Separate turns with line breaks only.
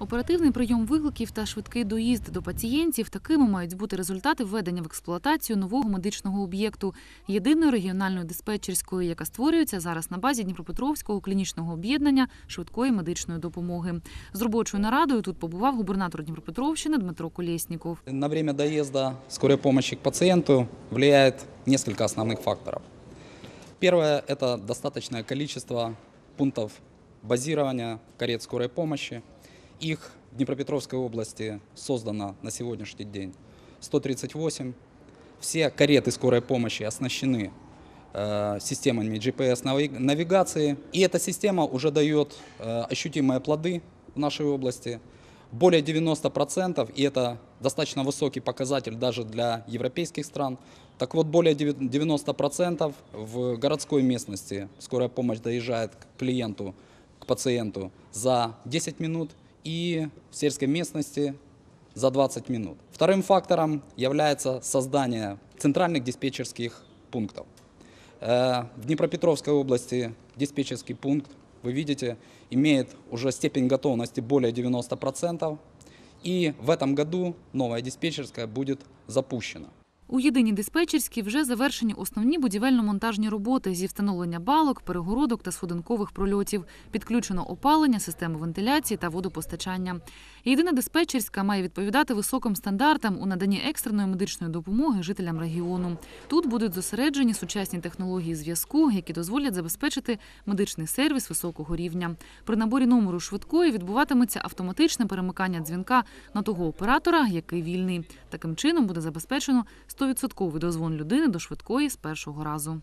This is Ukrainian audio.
Оперативний прийом викликів та швидкий доїзд до пацієнтів такими мають бути результати введення в експлуатацію нового медичного об'єкту єдиної регіональної диспетчерської, яка створюється зараз на базі Дніпропетровського клінічного об'єднання швидкої медичної допомоги. З робочою нарадою тут побував губернатор Дніпропетровщини Дмитро Колєсніков.
На время доезда скорой помощи к пациенту влияет несколько основных факторов. Первое – это достаточное количество пунктов базирования карет скорой помощи. Их в Днепропетровской области создано на сегодняшний день 138. Все кареты скорой помощи оснащены э, системами GPS-навигации. И эта система уже дает э, ощутимые плоды в нашей области. Более 90%, и это достаточно высокий показатель даже для европейских стран. Так вот, более 90% в городской местности скорая помощь доезжает к клиенту, к пациенту за 10 минут, и в сельской местности за 20 минут. Вторым фактором является создание центральных диспетчерских пунктов. Э, В Днепропетровской области диспетчерский пункт, вы видите, имеет уже степень готовности более 90%. И в этом году новая диспетчерская будет запущена.
У єдиній диспетчерській вже завершені основні будівельно-монтажні роботи зі встановлення балок, перегородок та сходинкових прольотів. Підключено опалення, системи вентиляції та водопостачання. Єдина диспетчерська має відповідати високим стандартам у наданні екстреної медичної допомоги жителям регіону. Тут будуть зосереджені сучасні технології зв'язку, які дозволять забезпечити медичний сервіс високого рівня. При наборі номеру швидкої відбуватиметься автоматичне перемикання дзвінка на того оператора, який вільний. Таким чином буде забезпечено 100% дозвон людини до швидкої з першого разу.